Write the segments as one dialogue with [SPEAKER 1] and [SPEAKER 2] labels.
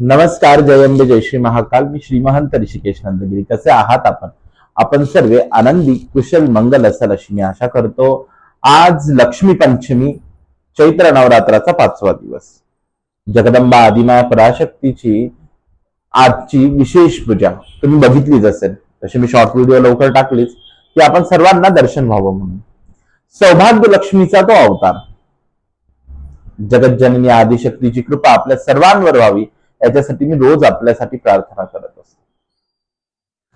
[SPEAKER 1] नमस्कार जय जय श्री महाकाल. मी श्री महंत ऋषिकेश नंदगिरी. कसे आहात आपण? आपण सर्व आनंदी कुशल मंगल असाल अशी मी आशा करतो. आज लक्ष्मी पंचमी चैत्र नवरात्राचा पाचवा दिवस. जगदंबा आदिमाया पराशक्तीची आजची विशेष पूजा. तुम्ही बघितलीच असेल. तशी मी शॉर्ट व्हिडिओ लवकर टाकलीच. की आपण सर्वांना दर्शन व्हावं म्हणून. सौभाग्य लक्ष्मीचा तो अवतार. जगज्जननी आदिशक्तीची कृपा आपल्या सर्वांवर व्हावी. याच्यासाठी मी रोज आपल्यासाठी प्रार्थना करत असतो.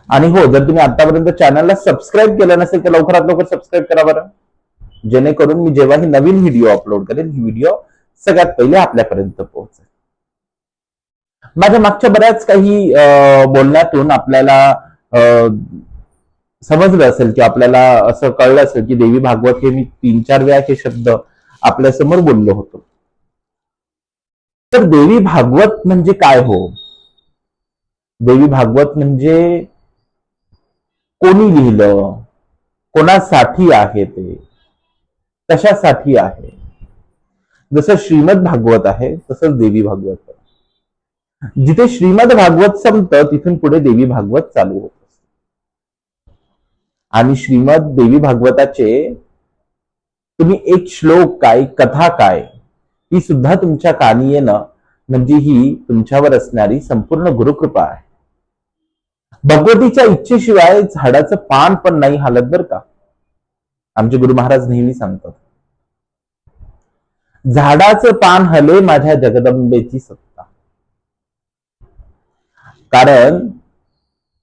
[SPEAKER 1] आणि हो जर तुम्ही आतापर्यंत चॅनलला सबस्क्राईब केलं नसेल तर लवकरात लवकर सबस्क्राईब करा बरं. जेणेकरून मी जेव्हा ही नवीन व्हिडिओ अपलोड करेन ही व्हिडिओ सगळ्यात पहिले आपल्यापर्यंत पोहोचेल. माझ्या मागच्या बऱ्याच काही बोलण्यातून आपल्याला समजलं असेल की आपल्याला असं कळलं असेल की देवी भागवत हे मी तीन चार वेळा हे शब्द आपल्यासमोर बोललो होतो. तर देवी भागवत म्हणजे काय हो? देवी भागवत म्हणजे कोणी लिहिलं? कोणासाठी आहे ते? कशासाठी आहे? जसं श्रीमद भागवत आहे तसंच देवी भागवत जिथे श्रीमद भागवत संपतं तिथून पुढे देवी भागवत चालू होत आणि श्रीमद देवी भागवताचे तुम्ही एक श्लोक काय कथा काय ही सुद्धा तुमच्या कानी येणं म्हणजे ही तुमच्यावर असणारी संपूर्ण गुरुकृपा आहे. भगवतीच्या इच्छेशिवाय झाडाचं पान पण नाही हालत बर का? आमचे गुरु महाराज नेहमी सांगतात. झाडाचं पान हले माझ्या जगदंबेची सत्ता. कारण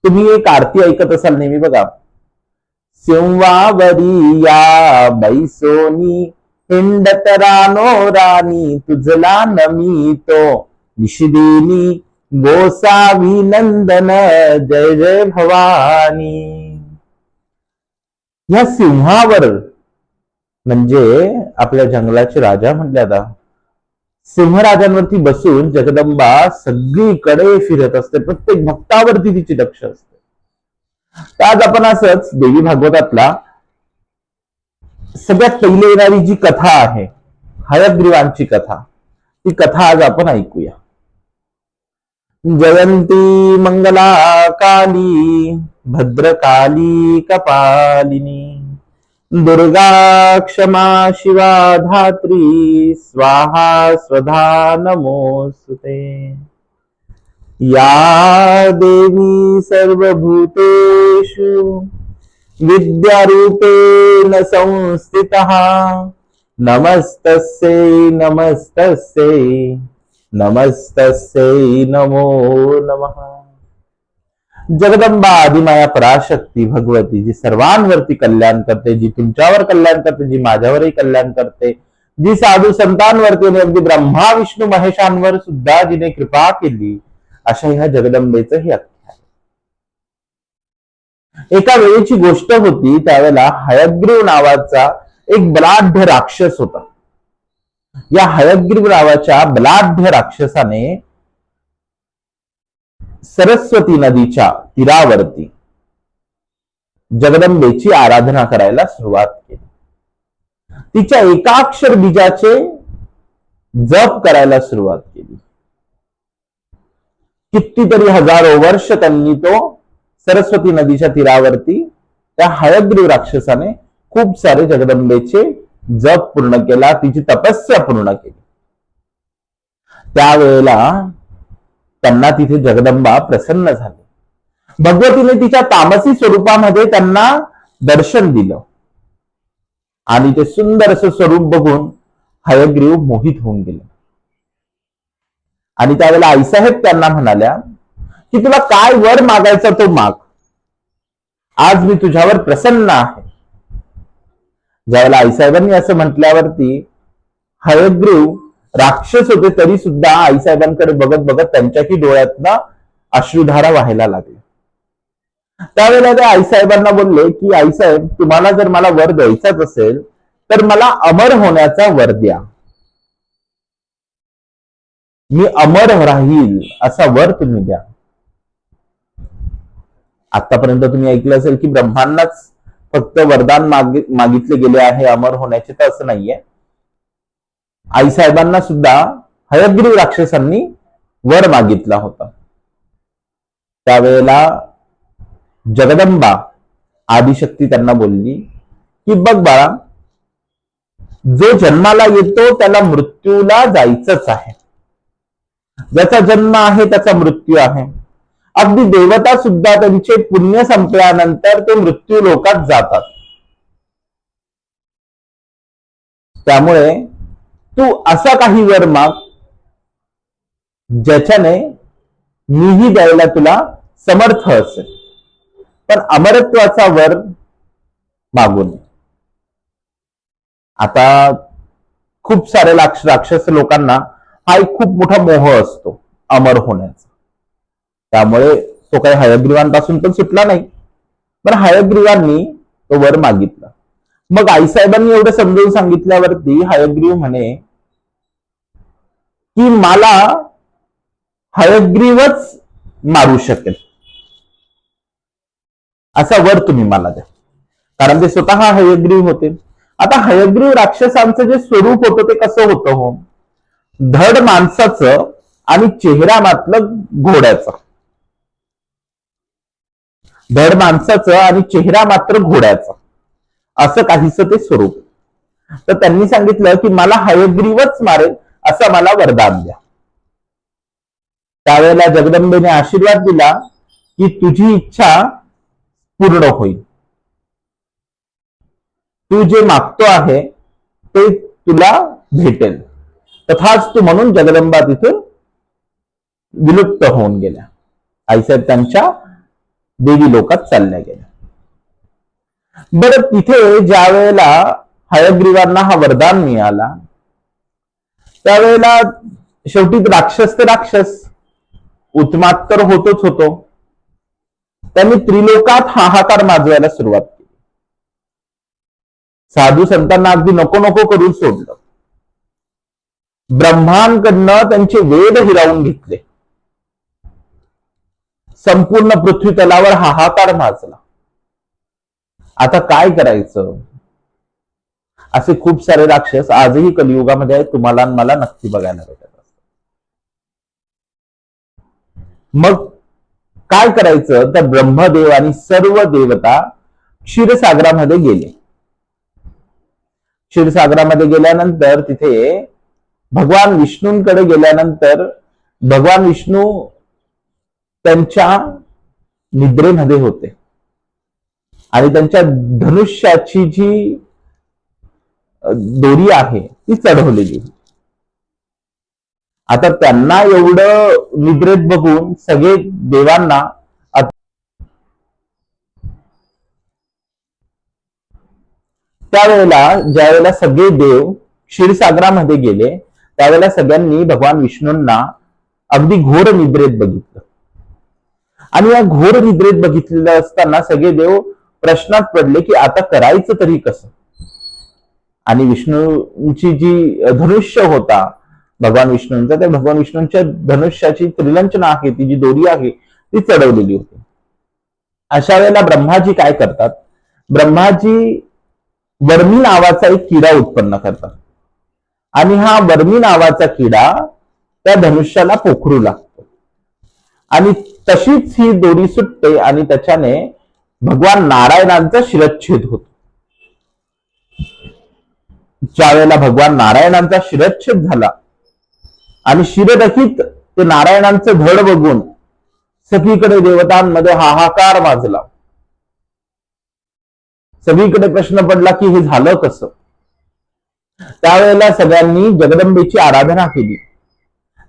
[SPEAKER 1] तुम्ही एक आरती ऐकत असाल नेहमी बघा. सिंवावरी या बैसोनी हिंडत रानो राणी तुझला नमितो. निशिदिनी गोसावी नंदन जय जय भवानी. या सिंहावर म्हणजे आपल्या जंगलाचे राजा म्हटले आता सिंहराजांवरती बसून जगदंबा सगळीकडे फिरत असते प्रत्येक भक्तावरती तिची लक्ष असते. आज आपण असंच देवी भागवतातला सगळ्यात पहिले येणारी जी कथा आहे हयग्रीवांची कथा, ती कथा आज आपण ऐकूया. जयंती मंगला काली भद्रकाली कपालिनी, दुर्गा क्षमा शिवा धात्री, स्वाहा स्वधा नमोस्तुते. या देवी सर्वभूतेषु विद्यारूपेण संस्थितः। नमस्तस्यै नमस्तस्यै नमस्तस्यै नमो नमः। जगदंबा आदिमाया पराशक्ती भगवती जी सर्वांवरती कल्याण करते, जी तुमच्यावर कल्याण करते, जी माझ्यावरही कल्याण करते, जी साधू संतांवरती आणि अगदी ब्रह्मा, विष्णू, महेशांवर सुद्धा जिने कृपा केली, अशा ह्या जगदंबेचं हे एका वेळेची गोष्ट होती त्यावेळेला हयग्रीव नावाचा एक बलाढ्य राक्षस होता. या हयग्रीव नावाच्या बलाढ्य राक्षसाने सरस्वती नदीच्या तीरावरती जगदंबेची आराधना करायला सुरुवात केली. तिच्या एकाक्षर बीजाचे जप करायला सुरुवात केली. कितीतरी हजारो वर्ष त्यांनी तो सरस्वती नदीच्या तीरावरती त्या हयग्रीव राक्षसाने खूप सारे जगदंबेचे जप पूर्ण केला तिची तपस्या पूर्ण केली. त्यावेळेला त्यांना तिथे जगदंबा प्रसन्न झाली. भगवतीने तिच्या तामसी स्वरूपामध्ये त्यांना दर्शन दिलं. आणि ते सुंदर असं स्वरूप बघून हयग्रीव मोहित होऊन गेले. आणि त्यावेळेला आईसाहेब त्यांना म्हणाल्या की तुला काय वर मागायचा तो माग? आज मी तुझ्यावर प्रसन्न आहे. ज्यावेळेला आईसाहेबांनी असं म्हटल्यावरती हयग्रीव राक्षस होते तरी सुद्धा आईसाहेबांकडे बघत बघत त्यांच्याही डोळ्यातनं अश्रुधारा व्हायला लागले. त्यावेळेला ते आईसाहेबांना बोलले की आईसाहेब तुम्हाला जर मला वर द्यायचाच असेल तर मला अमर होण्याचा वर द्या. मी अमर राहील असा वर तुम्ही द्या. आतापर्यंत तुम्ही ऐकलं असेल की ब्रह्मांनाच फक्त वरदान मागि- मागितले गेले आहे अमर होण्याचे तर असं नाहीये. आईसाहेबांना सुद्धा हयग्रीव राक्षसांनी वर मागितला होता. त्यावेळेला जगदंबा आदिशक्ती त्यांना बोलली की बघ बाळा जो जन्माला येतो त्याला मृत्यूला जायचंच आहे. ज्याचा जन्म आहे त्याचा मृत्यू आहे. अगदी देवता सुद्धा त्यांचे पुण्य संपल्यानंतर ते मृत्यू लोकात जातात. त्यामुळे तू असा काही वर माग ज्याच्याने मीही द्यायला तुला समर्थ असेल. पण अमरत्वाचा वर मागू नये. आता खूप सारे राक्ष राक्षस लोकांना हा एक खूप मोठा मोह असतो अमर होण्याचा. त्यामुळे तो काही हयग्रीवांपासून पण सुटला नाही. पण हयग्रीवांनी तो वर मागितला. मग आईसाहेबांनी एवढं समजावून सांगितल्यावरती हयग्रीव म्हणे की मला हयग्रीवच मारू शकेल. असा वर तुम्ही मला द्या. कारण ते स्वतः हयग्रीव होते. आता हयग्रीव राक्षसांचं जे स्वरूप होतं ते कसं होतं हो? धड माणसाचं आणि चेहरा मातलं घोड्याचं. धड माणसाचं आणि चेहरा मात्र घोड्याचा. असं काहीच ते स्वरूप. तर त्यांनी सांगितलं की मला हयग्रीवच मारेल असं मला वरदान द्या. त्यावेळेला जगदंबेने आशीर्वाद दिला की तुझी इच्छा पूर्ण होईल. तू जे मागतो आहे ते तुला भेटेल. तथाच तू म्हणून जगदंबा तिथून विलुप्त होऊन गेल्या. आईसाहेब त्यांच्या देवी लोकात चालल्या गेल्या. बरं तिथे ज्या वेळेला हयग्रीवांना हा वरदान मिळाला त्यावेळेला शेवटी राक्षस ते राक्षस उत्मात तर होतोच होतो. त्यांनी त्रिलोकात हाहाकार माजवायला सुरुवात केली. साधू संतांना अगदी नको नको करून सोडलं. ब्रह्मांकडनं त्यांचे वेद हिरावून घेतले. संपूर्ण पृथ्वी तलावर हाहाकार माजला. आता काय करायचं? असे खूप सारे राक्षस आजही कलियुगामध्ये आहेत. तुम्हाला मला नक्की बघायला भेटत मग काय करायचं? तर ब्रह्मदेव आणि सर्व देवता क्षीरसागरामध्ये गेले. क्षीरसागरामध्ये गेल्यानंतर तिथे भगवान विष्णूंकडे गेल्यानंतर भगवान विष्णू त्यांच्या निद्रेमध्ये होते. आणि त्यांच्या धनुष्याची जी दोरी आहे ती चढवलेली आता त्यांना एवढं निद्रेत बघून सगळे देवांना त्यावेळेला ज्यावेळेला सगळे देव क्षीरसागरामध्ये गेले त्यावेळेला सगळ्यांनी भगवान विष्णूंना अगदी घोर निद्रेत बघितलं. आणि या घोर निद्रेत बघितलेलं असताना सगळे देव प्रश्नात पडले की आता करायचं तरी कसं? आणि विष्णूंची जी धनुष्य होता भगवान विष्णूंचा त्या भगवान विष्णूंच्या धनुष्याची त्रिलंचना आहे ती जी दोरी आहे ती चढवलेली होती. अशा वेळेला ब्रह्माजी काय करतात? ब्रह्माजी वर्मी नावाचा एक किडा उत्पन्न करतात. आणि हा वर्मी नावाचा किडा त्या धनुष्याला पोखरू लागतो. आणि तशीच ही दोरी सुटते आणि त्याच्याने भगवान नारायणांचा शिरच्छेद होतो. ज्या वेळेला भगवान नारायणांचा शिरच्छेद झाला आणि शिरदखित ते नारायणांचं धड बघून सगळीकडे देवतांमध्ये हाहाकार माजला. सगळीकडे प्रश्न पडला की हे झालं कसं? त्यावेळेला सगळ्यांनी जगदंबेची आराधना केली.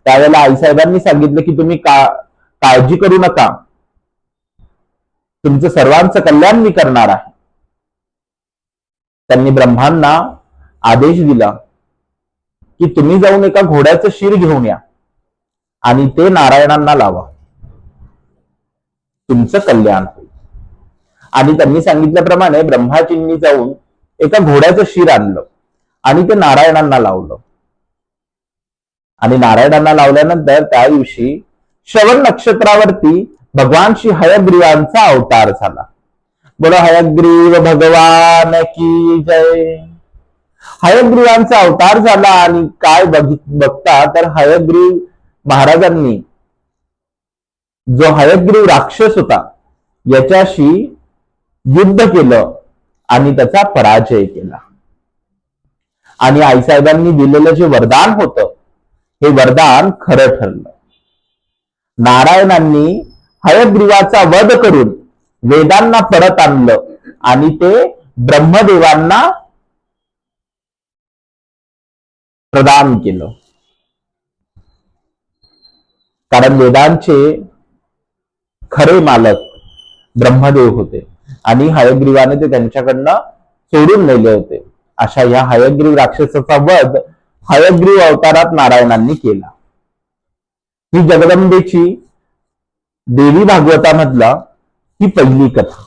[SPEAKER 1] त्यावेळेला आईसाहेबांनी सांगितलं की तुम्ही का काळजी करू नका. तुमचं सर्वांचं कल्याण मी करणार आहे. त्यांनी ब्रह्मांना आदेश दिला की तुम्ही जाऊन एका घोड्याचं शिर घेऊन या आणि ते नारायणांना लावा. तुमचं कल्याण होईल. आणि त्यांनी सांगितल्याप्रमाणे ब्रह्माजींनी जाऊन एका घोड्याचं शिर आणलं आणि ते नारायणांना लावलं. आणि नारायणांना लावल्यानंतर त्या दिवशी श्रवण नक्षत्रावरती भगवान श्री हयग्रीवांचा अवतार झाला. बोलो हयग्रीव भगवान की जय? हयग्रीवांचा अवतार झाला आणि काय बघता तर हयग्रीव महाराजांनी जो हयग्रीव राक्षस होता याच्याशी युद्ध केलं आणि त्याचा पराजय केला. आणि आईसाहेबांनी दिलेलं जे वरदान होतं हे वरदान खरं ठरलं. नारायणांनी हयग्रीवाचा वध करून वेदांना परत आणलं आणि ते ब्रह्मदेवांना प्रदान केलं. कारण वेदांचे खरे मालक ब्रह्मदेव होते आणि हयग्रीवाने ते त्यांच्याकडनं सोडून नेले होते. अशा या हयग्रीव राक्षसाचा वध हयग्रीव अवतारात नारायणांनी केला. ही जगदंबेची देवी भागवतामधला ही पहिली कथा.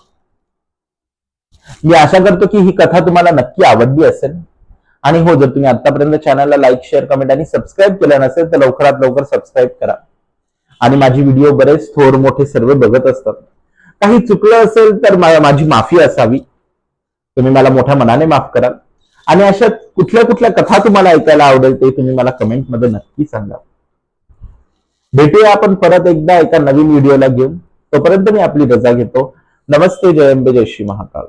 [SPEAKER 1] मी आशा करतो की ही कथा तुम्हाला नक्की आवडली असेल. आणि हो जर तुम्ही आतापर्यंत चॅनलला लाईक शेअर कमेंट आणि सबस्क्राईब केलं नसेल तर लवकरात लवकर सबस्क्राईब करा. आणि माझी व्हिडिओ बरेच थोर मोठे सर्व बघत असतात. काही चुकलं असेल तर माझी माफी असावी. तुम्ही मला मोठ्या मनाने माफ कराल. आणि अशा कुठल्या कुठल्या कथा तुम्हाला ऐकायला आवडेल ते तुम्ही मला कमेंटमध्ये नक्की सांगा. भेटूया आपण परत एकदा एका नवीन व्हिडिओला घेऊन. तोपर्यंत मी आपली रजा घेतो. नमस्ते जयंबे जय श्री महाकाल.